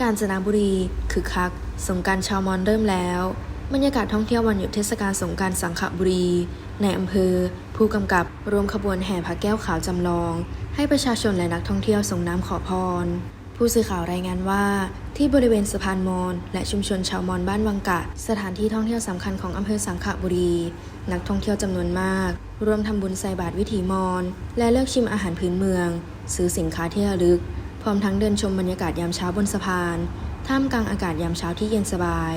กาญจนบุรีคึกคัก สงการชาวมอญเริ่มแล้ว บรรยากาศท่องเที่ยววันหยุดเทศกาลสงการสังขบุรี ในอำเภอ ผู้กำกับรวมขบวนแห่พระแก้วขาวจำลอง ให้ประชาชนและนักท่องเที่ยวส่งน้ำขอพร ผู้สื่อข่าวรายงานว่า ที่บริเวณสะพานมอญและชุมชนชาวมอญบ้านวังกะ สถานที่ท่องเที่ยวสำคัญของอำเภอสังขบุรี นักท่องเที่ยวจำนวนมาก ร่วมทำบุญใส่บาตรวิถีมอญและเลือกชิมอาหารพื้นเมือง ซื้อสินค้าที่ระลึก พร้อมทั้งเดินชมบรรยากาศยามเช้าบนสะพาน ท่ามกลางอากาศยามเช้าที่เย็นสบาย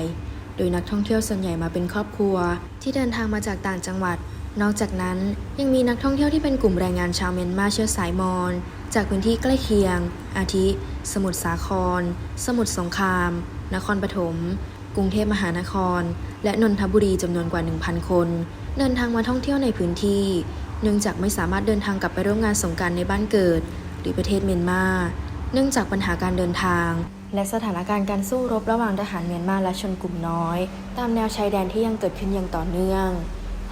โดยนักท่องเที่ยวส่วนใหญ่มาเป็นครอบครัว ที่เดินทางมาจากต่างจังหวัด นอกจากนั้นยังมีนักท่องเที่ยวที่เป็นกลุ่มแรงงานชาวเมียนมาเชื้อสายมอญจากพื้นที่ใกล้เคียง อาทิ สมุทรสาคร สมุทรสงคราม นครปฐม กรุงเทพมหานคร และนนทบุรีจำนวนกว่า 1,000 คน เดินทางมาท่องเที่ยวในพื้นที่ เนื่องจากไม่สามารถเดินทางกลับไปร่วมงานสงการในบ้านเกิด หรือประเทศเมียนมา เนื่องจากปัญหาการเดินทาง และสถานการณ์การสู้รบระหว่างทหารเมียนมาและชนกลุ่มน้อย ตามแนวชายแดนที่ยังเกิดขึ้นอย่างต่อเนื่อง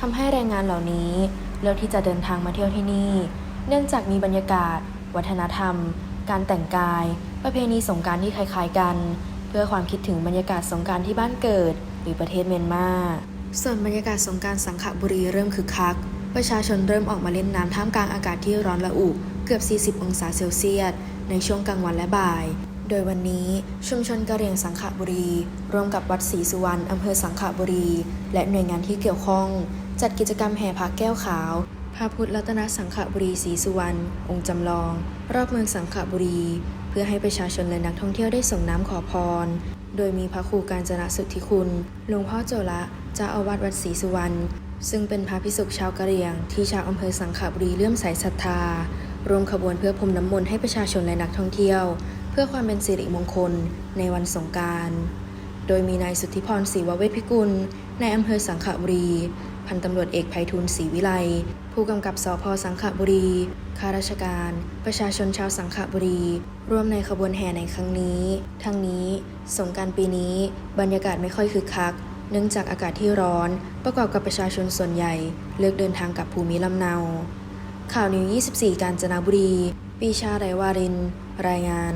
ทำให้แรงงานเหล่านี้เลือกที่จะเดินทางมาเที่ยวที่นี่ เนื่องจากมีบรรยากาศ วัฒนธรรม การแต่งกาย ประเพณีสงการที่คล้ายๆกัน เพื่อความคิดถึงบรรยากาศสงการที่บ้านเกิด หรือประเทศเมียนมาส่วนบรรยากาศสงการสังขบุรีเริ่มคึกคัก ประชาชนเริ่มออกมาเล่นน้ำท่ามกลางอากาศที่ร้อนระอุเกือบ 40 องศาเซลเซียส ในช่วงกลางวันและบ่าย โดยวันนี้ชุมชนกะเหรี่ยงสังขบุรี ร่วมกับวัดศรีสุวรรณอำเภอสังขบุรี และหน่วยงานที่เกี่ยวข้อง จัดกิจกรรมแห่พระแก้วขาว พระพุทธรัตนสังขบุรีศรีสุวรรณองค์จำลอง รอบเมืองสังขบุรี เพื่อให้ประชาชนและนักท่องเที่ยวได้ส่งน้ำขอพร โดยมีพระครูการจนะสุทธิคุณหลวงพ่อโจละเจ้าอาวาสวัดศรีสุวรรณ ซึ่งเป็นพระภิกษุชาวกะเหรี่ยง ที่ชาวอำเภอสังขบุรีเลื่อมใสศรัทธารวมขบวนเพื่อพรมน้ำมนต์ให้ประชาชนและนักท่องเที่ยว เพื่อความเป็นสิริมงคลในวันสงการโดยมีนายสุทธิพรศรีวเวทพิกุลในายอำเภอสังขบุรี พันตำรวจเอกไพฑูรย์ศรีวิไล ผู้กำกับสพสังขบุรี ข้าราชการ ประชาชนชาวสังขบุรี ร่วมในขบวนแห่ในครั้งนี้ ทั้งนี้สงการปีนี้บรรยากาศไม่ค่อยคึกคัก เนื่องจากอากาศที่ร้อน ประกอบกับประชาชนส่วนใหญ่ เลือกเดินทางกับภูมิลำเนา ข่าวนิว 24 กาญจนบุรี ปีชาไรวาริน รายงาน